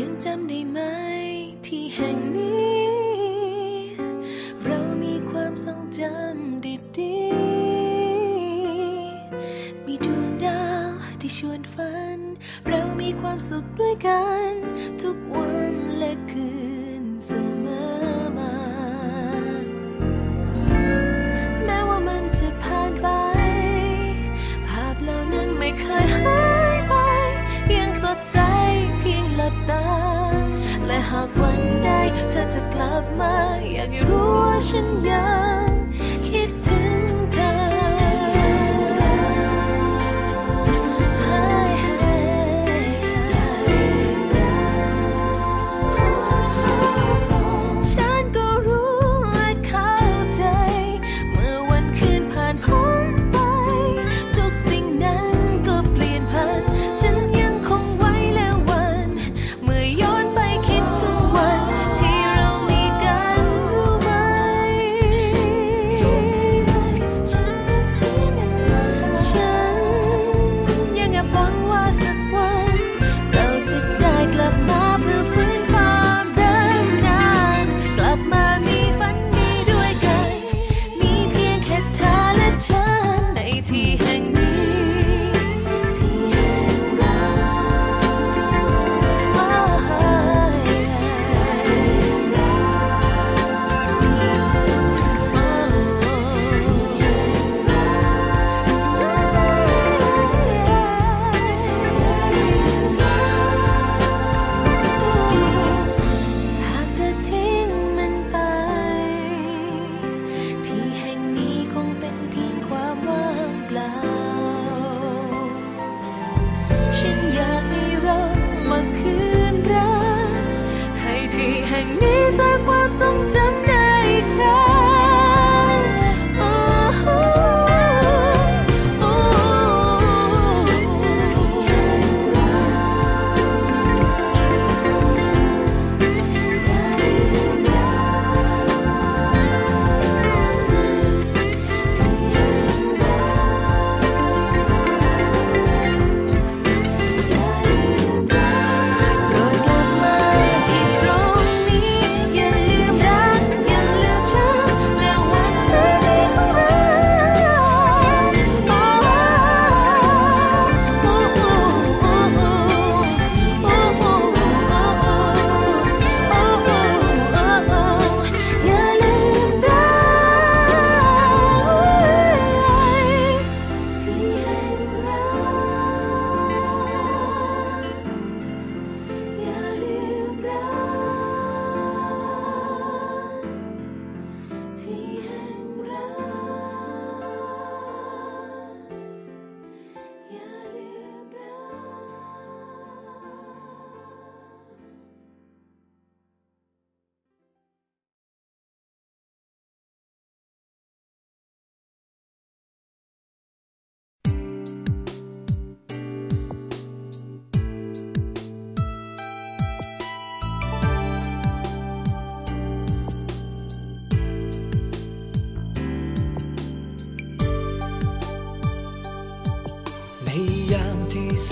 ยังจำได้ไหมที่แห่งนี้ เรามีความทรงจำดีๆ มีดวงดาวที่ชวนฝัน เรามีความสุขด้วยกัน ทุกวันและคืนเสมอมา แม้ว่ามันจะผ่านไป ภาพเหล่านั้นไม่เคยหายไป ยังสดใส หากวันใดเธอจะกลับมา อยากให้รู้ว่าฉันยัง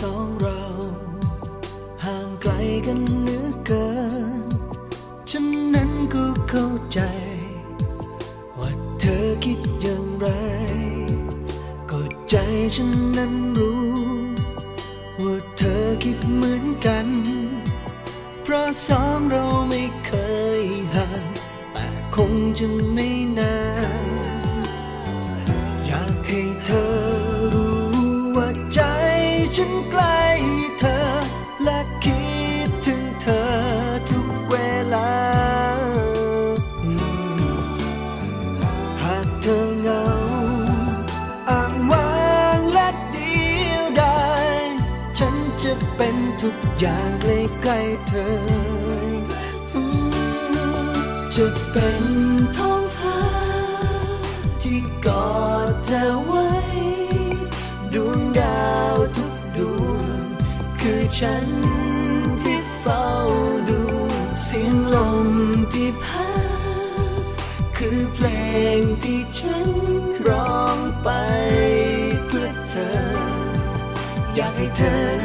สองเรา ห่างไกลกันเหลือเกิน ฉันนั้นก็เข้าใจ ว่าเธอคิดอย่างไร ก็ใจฉันนั้นรู้ ว่าเธอคิดเหมือนกัน เพราะสองเราไม่เคยห่างแต่คงจะไม่นาน ฉันใกล้เธอ และคิดถึงเธอทุกเวลา หากเธอเหงาอ้างว้างและเดียวดายฉันจะเป็นทุกอย่างใกล้ๆเธอ จะเป็น ฉันที่เฝ้าดูเสียงลมที่พัดคือเพลงที่ฉันร้องไปเพื่อเธอ อยากให้เธอ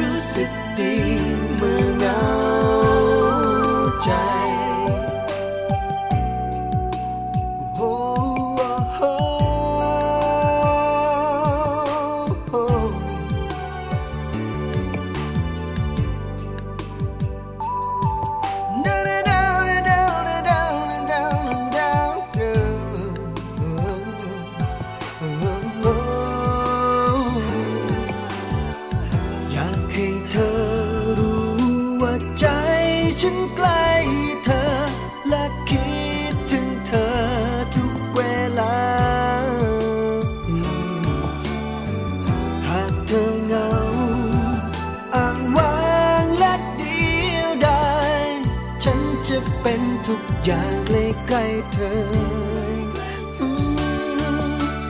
ทุกอย่างใกล้ๆเธอ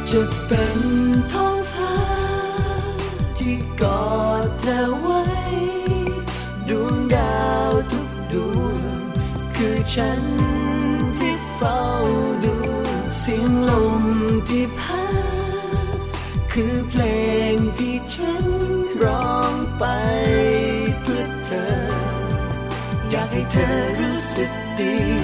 จะเป็นท้องฟ้า ที่กอดเธอไว้ ดวงดาวทุกดวง คือฉันที่เฝ้าดูเสียงลมที่พัดคือเพลงที่ฉันร้องไปเพื่อเธอ อยากให้เธอรู้ สึกดี